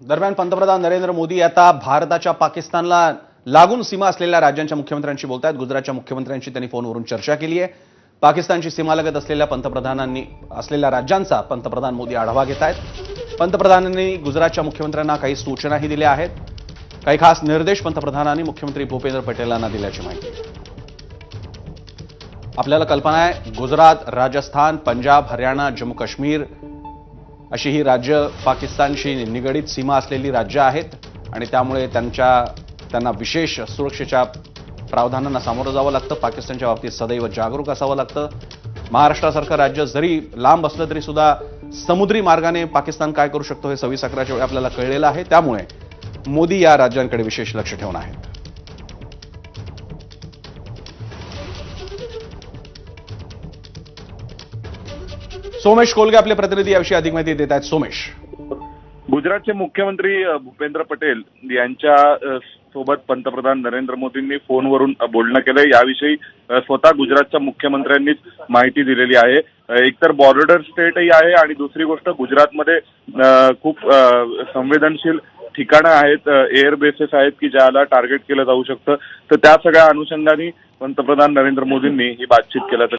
दरम्यान पंतप्रधान नरेंद्र मोदी आता भारताच्या पाकिस्तानला लागून सीमा असलेल्या राज्यांच्या मुख्यमंत्र्यांशी बोलत आहेत गुजरातच्या मुख्यमंत्र्यांशी त्यांनी फोनवरून चर्चा केली आहे. पाकिस्तानची सीमा लगत असलेल्या पंतप्रधानांनी असलेल्या राज्यांचा पंतप्रधान मोदी आढावा घेत आहेत पंतप्रधानांनी गुजरातच्या मुख्यमंत्र्यांना काही सूचनाही दिल्या आहेत. काही खास निर्देश पंतप्रधानांनी मुख्यमंत्री भूपेंद्र पटेलांना दिल्याची माहिती. आपल्याला कल्पना आहे गुजरात राजस्थान पंजाब हरियाणा जम्मू काश्मीर अशी ही राज्य पाकिस्तानशी निगडीत सीमा असलेली राज्य आहेत आणि त्यामुळे त्यांच्या त्यांना विशेष सुरक्षेच्या प्रावधानांना सामोरं जावं लागतं. पाकिस्तानच्या बाबतीत सदैव जागरूक असावं लागतं. महाराष्ट्रासारखं राज्य जरी लांब असलं तरी सुद्धा समुद्री मार्गाने पाकिस्तान काय करू शकतो हे सव्वीस अकराच्या वेळी आपल्याला कळलेलं आहे. त्यामुळे मोदी या राज्यांकडे विशेष लक्ष ठेवून आहेत सोमेश कोलगे आपले प्रतिनिधी याविषयी अधिक माहिती देत आहेत. सोमेश. गुजरातचे मुख्यमंत्री भूपेंद्र पटेल यांच्या सोबत पंतप्रधान नरेंद्र मोदींनी फोनवरून बोलणं केलंय. याविषयी स्वतः गुजरातच्या मुख्यमंत्र्यांनीच माहिती दिलेली आहे. एकतर बॉर्डर स्टेटही आहे आणि दुसरी गोष्ट गुजरातमध्ये खूप संवेदनशील ठिकाणं आहेत. एअर बेसेस आहेत की ज्याला टार्गेट केलं जाऊ शकतं. तर त्या सगळ्या अनुषंगाने पंतप्रधान नरेंद्र मोदींनी ही बातचीत केल्याचं